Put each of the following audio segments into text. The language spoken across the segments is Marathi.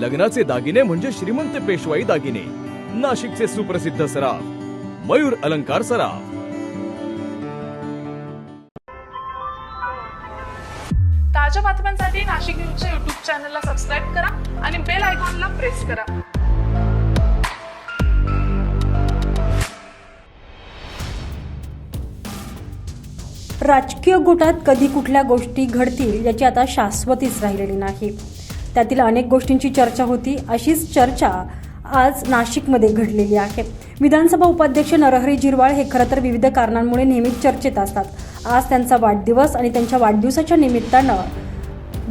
लग्नाचे दागिने म्हणजे श्रीमंत पेशवाई दागिने. नाशिकचे सुप्रसिद्ध सराफ. मयूर अलंकार सराफ. ताज्या बातम्यांसाठी नाशिक न्यूजच्या युट्यूब चॅनलला सबस्क्राईब करा आणि बेल आयकॉनला प्रेस करा. राजकीय गोटात कधी कुठल्या गोष्टी घडतील याची आता शाश्वतीच राहिलेली नाही. त्यातील अनेक गोष्टींची चर्चा होती. अशीच चर्चा आज नाशिकमध्ये घडलेली आहे. विधानसभा उपाध्यक्ष नरहरी जिरवाळ हे खरं तर विविध कारणांमुळे नेहमीच चर्चेत असतात. आज त्यांचा वाढदिवस आणि त्यांच्या वाढदिवसाच्या निमित्तानं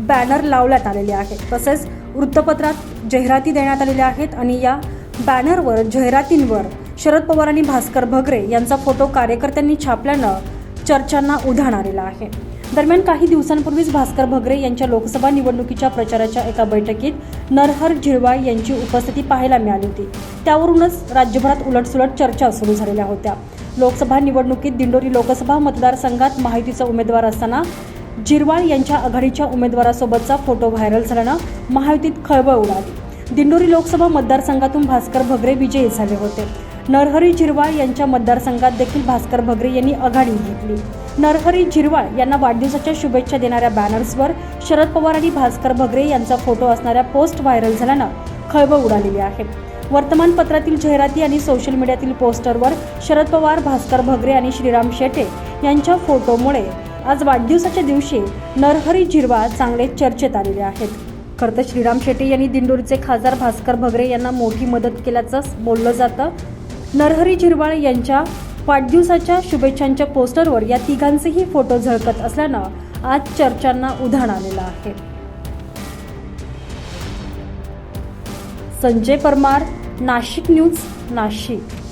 बॅनर लावण्यात आलेले आहेत. तसेच वृत्तपत्रात जाहिराती देण्यात आलेल्या आहेत आणि या बॅनरवर जाहिरातींवर शरद पवार आणि भास्कर भगरे यांचा फोटो कार्यकर्त्यांनी छापल्यानं चर्चांना उधाण आलेलं आहे. दरम्यान काही दिवसांपूर्वीच भास्कर भगरे यांच्या लोकसभा निवडणुकीच्या प्रचाराच्या एका बैठकीत नरहर झिरवाळ यांची उपस्थिती पाहायला मिळाली होती. त्यावरूनच राज्यभरात उलटसुलट चर्चा सुरू झालेल्या होत्या. लोकसभा निवडणुकीत दिंडोरी लोकसभा मतदारसंघात माहितीचा उमेदवार असताना जिरवाळ यांच्या आघाडीच्या उमेदवारासोबतचा फोटो व्हायरल झाल्यानं महायुतीत खळबळ उडाली. दिंडोरी लोकसभा मतदारसंघातून भास्कर भगरे विजयी झाले होते. नरहरी झिरवाळ यांच्या मतदारसंघात देखील भास्कर भगरे यांनी आघाडी घेतली. नरहरी झिरवाळ यांना वाढदिवसाच्या शुभेच्छा देणाऱ्या बॅनर्सवर शरद पवार आणि भास्कर भगरे यांचा फोटो असणाऱ्या पोस्ट व्हायरल झाल्यानं खळबळ उडालेली आहे. वर्तमानपत्रातील जाहिराती आणि सोशल मीडियातील पोस्टरवर शरद पवार भास्कर भगरे आणि श्रीराम शेटे यांच्या फोटोमुळे आज वाढदिवसाच्या दिवशी नरहरी झिरवाळ चांगले चर्चेत आलेले आहेत. खरं तर श्रीराम शेट्टी यांनी दिंडोरीचे खासदार भास्कर भगरे यांना मोठी मदत केल्याचं बोललं जातं. नरहरी झिरवाळ यांच्या वाढदिवसाच्या शुभेच्छांच्या पोस्टरवर या तिघांचेही फोटो झळकत असल्यानं आज चर्चांना उधाण आलेलं आहे. संजय परमार नाशिक न्यूज नाशिक.